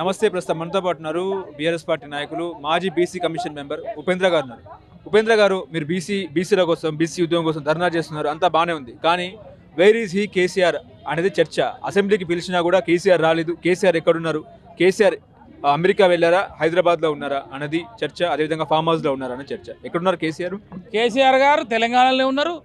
నమస్తే ప్రస్తుతం మనతో పాటు ఉన్నారు బీఆర్ఎస్ పార్టీ నాయకులు మాజీ బీసీ కమిషన్ మెంబర్ ఉపేంద్ర గారు ఉన్నారు. ఉపేంద్ర గారు మీరు బీసీ బీసీల కోసం బీసీ ఉద్యోగం కోసం ధర్నా చేస్తున్నారు అంతా బాగానే ఉంది. కానీ వేర్ ఈజ్ హీ కేసీఆర్ అనేది చర్చ. అసెంబ్లీకి పిలిచినా కూడా కేసీఆర్ రాలేదు. కేసీఆర్ ఎక్కడున్నారు? కేసీఆర్ అమెరికా వెళ్ళారా? హైదరాబాద్లో ఉన్నారా? అనేది చర్చ. అదేవిధంగా ఫామ్ హౌస్లో ఉన్నారా? అనే చర్చ. ఎక్కడున్నారు కేసీఆర్? కేసీఆర్ గారు తెలంగాణలో ఉన్నారు.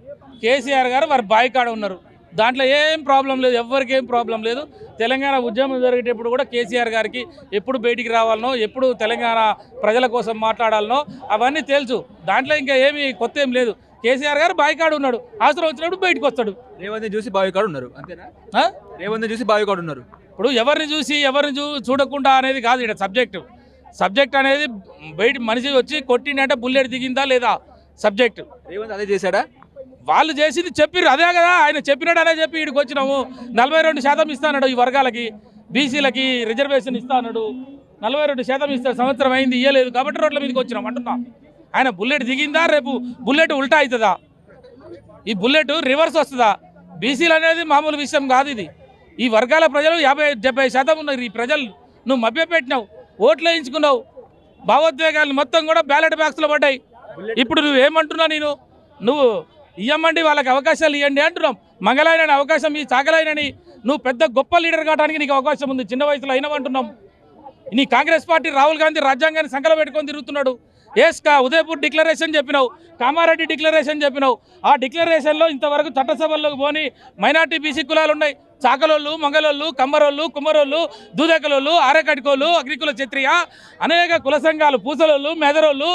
కేసీఆర్ గారు వారి బాయ్ కాడ ఉన్నారు. దాంట్లో ఏం ప్రాబ్లం లేదు ఎవరికి ఏం ప్రాబ్లం లేదు. తెలంగాణ ఉద్యమం జరిగేటప్పుడు కూడా కేసీఆర్ గారికి ఎప్పుడు బయటికి రావాలనో ఎప్పుడు తెలంగాణ ప్రజల కోసం మాట్లాడాలనో అవన్నీ తెలుసు. దాంట్లో ఇంకా ఏమి కొత్త ఏం లేదు. కేసీఆర్ గారు బాయ్ కాడ ఉన్నాడు. అవసరం వచ్చినప్పుడు బయటకు వస్తాడు. రేవంత్ చూసి బావి కాడు ఉన్నారు. అంతేనా? రేవంత్ చూసి బావి కాడు ఉన్నారు. ఇప్పుడు ఎవరిని చూసి ఎవరిని చూ చూడకుండా అనేది కాదు ఇక్కడ సబ్జెక్టు. సబ్జెక్ట్ అనేది బయట మనిషి వచ్చి కొట్టిండంటే బుల్లెట్ దిగిందా లేదా సబ్జెక్ట్. రేవంత్ అదే చేశాడా? వాళ్ళు చేసింది చెప్పిర్రు అదే కదా ఆయన చెప్పినాడు అనే చెప్పి ఇక్కడికి వచ్చినాము. నలభై రెండు శాతం ఇస్తాడు ఈ వర్గాలకి బీసీలకి రిజర్వేషన్ ఇస్తాడు నలభై రెండు శాతం ఇస్తే సంవత్సరం అయింది ఇయ్యలేదు కాబట్టి రోడ్ల మీదకి వచ్చినాం అంటున్నాం. ఆయన బుల్లెట్ దిగిందా రేపు? బుల్లెట్ ఉల్టా అవుతుందా? ఈ బుల్లెట్ రివర్స్ వస్తుందా? బీసీలు అనేది మామూలు విషయం కాదు ఇది. ఈ వర్గాల ప్రజలు యాభై డెబ్బై శాతం ఉన్నారు. ఈ ప్రజలు నువ్వు మభ్యపెట్టినావు ఓట్లు వేయించుకున్నావు. భావోద్వేగాలు మొత్తం కూడా బ్యాలెట్ బాక్స్లో పడ్డాయి. ఇప్పుడు నువ్వు ఏమంటున్నావు నేను? నువ్వు ఇవ్వమండి వాళ్ళకి అవకాశాలు ఇవ్వండి అంటున్నాం. మంగళాయనని అవకాశం ఈ చాకలాయనని నువ్వు పెద్ద గొప్ప లీడర్ కావడానికి నీకు అవకాశం ఉంది. చిన్న వయసులో అయినవంటున్నాం. నీ కాంగ్రెస్ పార్టీ రాహుల్ గాంధీ రాజ్యాంగాన్ని సంకల పెట్టుకొని తిరుగుతున్నాడు. ఏస్కా ఉదయపూర్ డిక్లరేషన్ చెప్పినావు కామారెడ్డి డిక్లరేషన్ చెప్పినావు. ఆ డిక్లరేషన్లో ఇంతవరకు చట్టసభల్లోకి పోని మైనార్టీ బీసీ కులాలు ఉన్నాయి చాకలోళ్ళు మంగళోళ్ళు కమ్మరోళ్ళు కుమ్మరోళ్ళు దూదకలోళ్ళు ఆరకటికోళ్ళు అగ్రికుల క్షత్రియ అనేక కుల సంఘాలు పూసలోళ్ళు మెదరోళ్ళు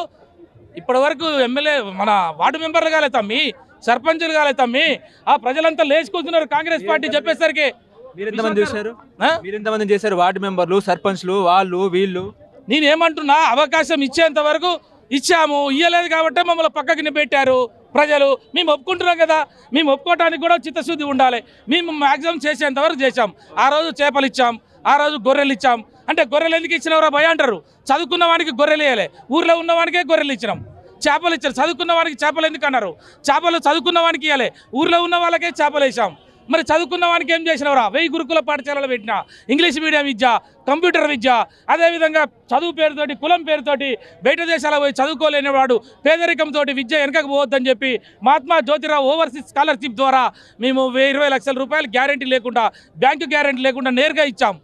ఇప్పటి వరకు ఎమ్మెల్యే మన వార్డు మెంబర్లు కాలే తమ్మి. సర్పంచులు కాలే తమ్మి. ఆ ప్రజలంతా లేచుకుంటున్నారు కాంగ్రెస్ పార్టీ చెప్పేసరికి. మీరు ఎంతమంది చూశారు? ఆ? మీరు ఎంతమంది చేశారు? వార్డు మెంబర్లు సర్పంచ్లు వాళ్ళు వీళ్ళు? నేనేమంటున్నా అవకాశం ఇచ్చేంత వరకు ఇచ్చాము. ఇయ్యలేదు కాబట్టి మమ్మల్ని పక్కకి పెట్టారు ప్రజలు. మేము ఒప్పుకుంటున్నాం కదా. మేము ఒప్పుకోవడానికి కూడా చిత్తశుద్ధి ఉండాలి. మేము మ్యాక్సిమం చేసేంత వరకు చేశాం. ఆ రోజు చేపలు ఇచ్చాం. ఆ రోజు గొర్రెలు ఇచ్చాం. అంటే గొర్రెలు ఎందుకు ఇచ్చినవరా భయ అంటారు. చదువుకున్న వానికి గొర్రెలు వేయలే ఊర్లో ఉన్న వానికే గొర్రెలు ఇచ్చినాం. చేపలు ఇచ్చారు. చదువుకున్న వానికి చేపలు ఎందుకు అన్నారు? చేపలు చదువుకున్న వానికి ఇవ్వలే ఊర్లో ఉన్న వాళ్ళకే చేపలు వేసాం మరి చదువుకున్న వానికి ఏం చేసినవరా? వెయ్యి గురుకుల పాఠశాలలు పెట్టినా. ఇంగ్లీష్ మీడియం విద్య కంప్యూటర్ విద్య అదేవిధంగా చదువు పేరుతోటి కులం పేరుతోటి బయట దేశాలకు పోయి చదువుకోలేని వాడు పేదరికంతో విద్య వెనకకు పోవద్దని చెప్పి మహాత్మా జ్యోతిరావు ఓవర్సీస్ స్కాలర్షిప్ ద్వారా మేము వెయ్యి ఇరవై లక్షల రూపాయలు గ్యారంటీ లేకుండా బ్యాంకు గ్యారంటీ లేకుండా నేరుగా ఇచ్చాం.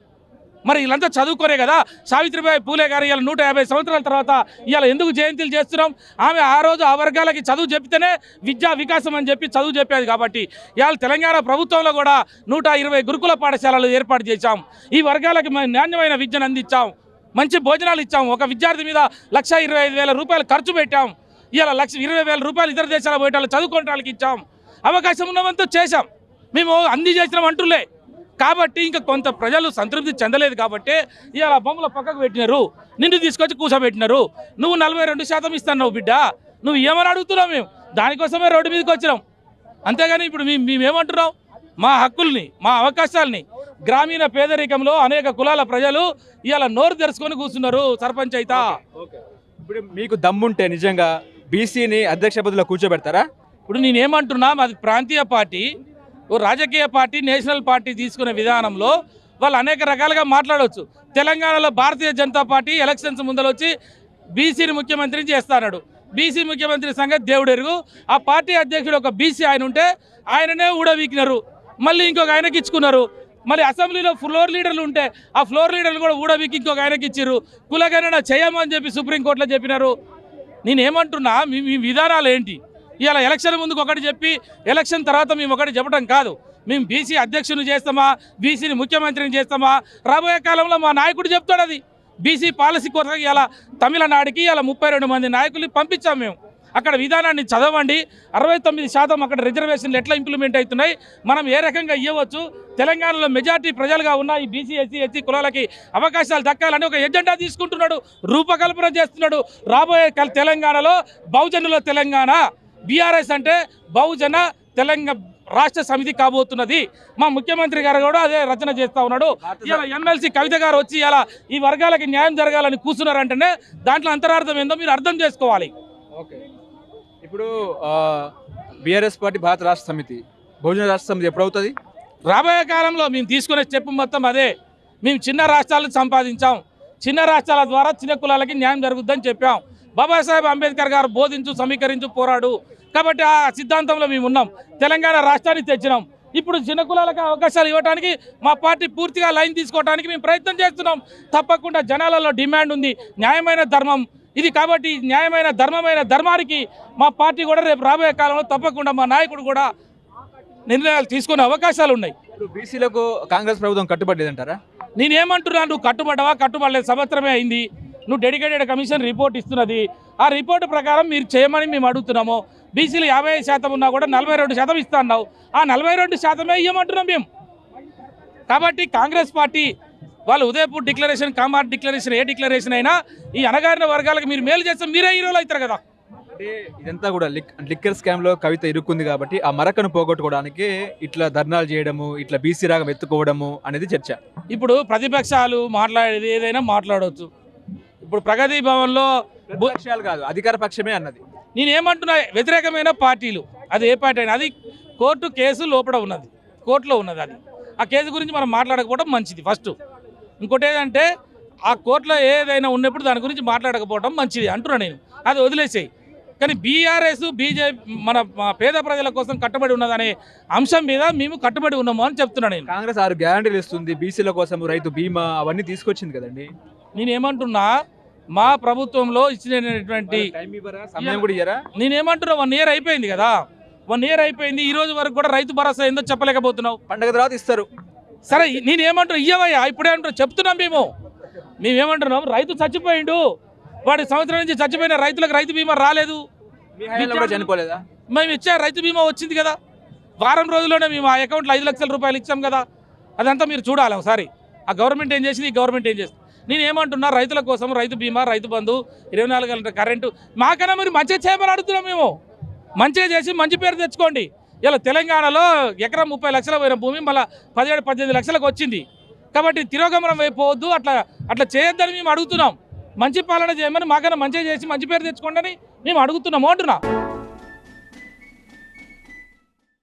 మరి వీళ్ళంతా చదువుకోరే కదా. సావిత్రిబాయి పూలే గారు ఇవాళ నూట యాభై సంవత్సరాల తర్వాత ఇవాళ ఎందుకు జయంతిలు చేస్తున్నాం? ఆమె ఆ రోజు ఆ వర్గాలకి చదువు చెప్తేనే విద్యా వికాసం అని చెప్పి చదువు చెప్పేది కాబట్టి ఇవాళ తెలంగాణ ప్రభుత్వంలో కూడా నూట ఇరవై గురుకుల పాఠశాలలు ఏర్పాటు చేశాం. ఈ వర్గాలకి నాణ్యమైన విద్యను అందించాం. మంచి భోజనాలు ఇచ్చాం. ఒక విద్యార్థి మీద లక్ష ఇరవై ఐదు వేల రూపాయలు ఖర్చు పెట్టాం. ఇలా లక్ష ఇరవై వేల రూపాయలు ఇతర దేశాల పోయేటాలు చదువుకోవడానికి ఇచ్చాం. అవకాశం ఉన్నవంతా చేశాం. మేము అంది చేసినాం అంటులే. కాబట్టి ఇంకా కొంత ప్రజలు సంతృప్తి చెందలేదు కాబట్టి ఇవాళ బొమ్మల పక్కకు పెట్టినారు. నిన్ను తీసుకొచ్చి కూర్చోబెట్టినారు నువ్వు నలభై రెండు శాతం ఇస్తున్నావు బిడ్డ. నువ్వు ఏమని అడుగుతున్నావు మేము? దానికోసమే రోడ్డు మీదకి వచ్చినాం. అంతేగాని ఇప్పుడు మేము మేమేమంటున్నాం? మా హక్కుల్ని మా అవకాశాలని గ్రామీణ పేదరికంలో అనేక కులాల ప్రజలు ఇవాళ నోరు తెరుచుకొని కూర్చున్నారు సర్పంచ్ అయితా. ఇప్పుడు మీకు దమ్ముంటే నిజంగా బీసీని అధ్యక్ష పదవిలో కూర్చోబెడతారా? ఇప్పుడు నేనేమంటున్నా మాది ప్రాంతీయ పార్టీ. రాజకీయ పార్టీ నేషనల్ పార్టీ తీసుకునే విధానంలో వాళ్ళు అనేక రకాలుగా మాట్లాడవచ్చు తెలంగాణలో భారతీయ జనతా పార్టీ ఎలక్షన్స్ ముందర వచ్చి బీసీని ముఖ్యమంత్రిని చేస్తాడు బీసీ ముఖ్యమంత్రి సంగతి దేవుడెరుగు. ఆ పార్టీ అధ్యక్షుడు ఒక బీసీ ఆయన ఉంటే ఆయననే ఊడవీకినారు. మళ్ళీ ఇంకొక ఆయనకి ఇచ్చుకున్నారు. మరి అసెంబ్లీలో ఫ్లోర్ లీడర్లు ఉంటే ఆ ఫ్లోర్ లీడర్లు కూడా ఊడవీకి ఇంకొక ఆయనకి ఇచ్చిర్రు. కులగణన చేయమని చెప్పి సుప్రీంకోర్టులో చెప్పినారు. నేనేమంటున్నా మీ మీ విధానాలు ఏంటి ఇలా ఎలక్షన్ ముందుకు ఒకటి చెప్పి ఎలక్షన్ తర్వాత మేము ఒకటి చెప్పడం కాదు. మేము బీసీ అధ్యక్షుని చేస్తామా బీసీని ముఖ్యమంత్రిని చేస్తామా? రాబోయే కాలంలో మా నాయకుడు చెప్తాడు అది. బీసీ పాలసీ కోసం ఇలా తమిళనాడుకి ఇలా ముప్పై రెండు మంది నాయకుల్ని పంపించాం మేము. అక్కడ విధానాన్ని చదవండి. అరవై తొమ్మిది శాతం అక్కడ రిజర్వేషన్లు ఎట్లా ఇంప్లిమెంట్ అవుతున్నాయి? మనం ఏ రకంగా ఇవ్వచ్చు తెలంగాణలో మెజార్టీ ప్రజలుగా ఉన్న ఈ బీసీ ఎస్సీ ఎస్సీ కులాలకి అవకాశాలు దక్కాలని ఒక ఎజెండా తీసుకుంటున్నాడు. రూపకల్పన చేస్తున్నాడు. రాబోయే తెలంగాణలో బహుజనుల తెలంగాణ. బీఆర్ఎస్ అంటే బహుజన తెలంగాణ రాష్ట్ర సమితి కాబోతున్నది. మా ముఖ్యమంత్రి గారు కూడా అదే రచన చేస్తా ఉన్నాడు. ఇలా ఎమ్మెల్సీ కవిత గారు వచ్చి ఇలా ఈ వర్గాలకి న్యాయం జరగాలని కూర్చున్నారంటేనే దాంట్లో అంతరార్థం ఏందో మీరు అర్థం చేసుకోవాలి. ఓకే. ఇప్పుడు బీఆర్ఎస్ పార్టీ భారత రాష్ట్ర సమితి బహుజన రాష్ట్ర సమితి ఎప్పుడు అవుతుంది రాబోయే కాలంలో మేము తీసుకునే స్టెప్ మొత్తం అదే. మేము చిన్న రాష్ట్రాలను సంపాదించాం. చిన్న రాష్ట్రాల ద్వారా చిన్న కులాలకి న్యాయం జరుగుద్దని చెప్పాం. బాబాసాహెబ్ అంబేద్కర్ గారు బోధించు సమీకరించు పోరాడు. కాబట్టి ఆ సిద్ధాంతంలో మేము ఉన్నాం. తెలంగాణ రాష్ట్రాన్ని తెచ్చినాం. ఇప్పుడు చిన్న కులాలకు అవకాశాలు ఇవ్వడానికి మా పార్టీ పూర్తిగా లైన్ తీసుకోవడానికి మేము ప్రయత్నం చేస్తున్నాం. తప్పకుండా జనాలలో డిమాండ్ ఉంది. న్యాయమైన ధర్మం. ఇది కాబట్టి న్యాయమైన ధర్మమైన ధర్మానికి మా పార్టీ కూడా రేపు రాబోయే కాలంలో తప్పకుండా మా నాయకుడు కూడా నిర్ణయాలు తీసుకునే అవకాశాలు ఉన్నాయి. ఇప్పుడు బీసీలకు కాంగ్రెస్ ప్రభుత్వం కట్టుబడలేదంటారా నేనేమంటున్నా నువ్వు కట్టుబడ్డవా? కట్టుబడలేదు. సంవత్సరమే అయింది. నువ్వు డెడికేటెడ్ కమిషన్ రిపోర్ట్ ఇస్తున్నది. ఆ రిపోర్ట్ ప్రకారం మీరు చేయమని మేము అడుగుతున్నాము. బీసీలు యాభై శాతం ఉన్నా కూడా నలభై రెండు శాతం ఇస్తా అన్నావు. ఆ నలభై రెండు శాతమే ఇవ్వమంటున్నాం మేము. కాబట్టి కాంగ్రెస్ పార్టీ వాళ్ళు ఉదయపూర్ డిక్లరేషన్ కామార్ డిక్లరేషన్ ఏ డిక్లరేషన్ అయినా ఈ అనగారిన వర్గాలకు మీరు మేలు చేస్తే మీరే హీరోలు అవుతారు కదా. అంటే ఇదంతా కూడా లిక్ లిక్కర్ స్కామ్లో కవిత ఇరుక్కుంది కాబట్టి ఆ మరకను పోగొట్టుకోవడానికి ఇట్లా ధర్నాలు చేయడము ఇట్లా బీసీ రాగం ఎత్తుకోవడము అనేది చర్చ. ఇప్పుడు ప్రతిపక్షాలు మాట్లాడేది ఏదైనా మాట్లాడవచ్చు ఇప్పుడు ప్రగతి భవన్లో విషయాలు కాదు అధికార పక్షమే అన్నది. నేనేమంటున్నా వ్యతిరేకమైన పార్టీలు. అది ఏ పార్టీ అయినా అది కోర్టు కేసు లోపల ఉన్నది. కోర్టులో ఉన్నది అది. ఆ కేసు గురించి మనం మాట్లాడకపోవడం మంచిది ఫస్ట్. ఇంకోటి ఏంటంటే ఆ కోర్టులో ఏదైనా ఉన్నప్పుడు దాని గురించి మాట్లాడకపోవడం మంచిది అంటున్నా నేను. అది వదిలేసేయి. కానీ బీఆర్ఎస్ బీజేపీ మన పేద ప్రజల కోసం కట్టుబడి ఉన్నదనే అంశం మీద మేము కట్టుబడి ఉన్నాము అని చెప్తున్నా నేను. కాంగ్రెస్ ఆరు గ్యారంటీలు ఇస్తుంది. బీసీల కోసం రైతు బీమా అవన్నీ తీసుకొచ్చింది కదండి. నేనేమంటున్నా మా ప్రభుత్వంలో ఇచ్చినటువంటి నేనేమంటున్నా వన్ ఇయర్ అయిపోయింది కదా. వన్ ఇయర్ అయిపోయింది ఈ రోజు వరకు కూడా రైతు భరోసా ఏందో చెప్పలేకపోతున్నావు. పండగ తర్వాత ఇస్తారు. సరే నేనేమంటున్నా ఇయ్యవయ్యా ఇప్పుడే అంటున్నా చెప్తున్నాం మేము. మేమేమంటున్నాం రైతు చచ్చిపోయిండు. వాడి సంవత్సరం నుంచి చచ్చిపోయిన రైతులకు రైతు బీమా రాలేదు. చనిపోలేదా? మేము ఇచ్చే రైతు బీమా వచ్చింది కదా. వారం రోజుల్లోనే మేము ఆ అకౌంట్లో ఐదు లక్షల రూపాయలు ఇచ్చాం కదా. అదంతా మీరు చూడాలి ఒకసారి. ఆ గవర్నమెంట్ ఏం చేసింది? ఈ గవర్నమెంట్ ఏం చేస్తుంది? నేను ఏమంటున్నా రైతుల కోసం రైతు బీమా రైతు బంధు ఇరవై నాలుగు గంటల కరెంటు మాకన్నా మీరు మంచిగా చేయమని అడుగుతున్నాం మేము. మంచిగా చేసి మంచి పేరు తెచ్చుకోండి. ఇలా తెలంగాణలో ఎకరం ముప్పై లక్షల పోయిన భూమి మళ్ళీ పదిహేడు పద్దెనిమిది లక్షలకు వచ్చింది. కాబట్టి తిరోగమనం అయిపోవద్దు అట్లా అట్లా చేయొద్దని మేము అడుగుతున్నాం. మంచి పాలన చేయమని మాకన్నా మంచిగా చేసి మంచి పేరు తెచ్చుకోండి అని మేము అడుగుతున్నాము అంటున్నా.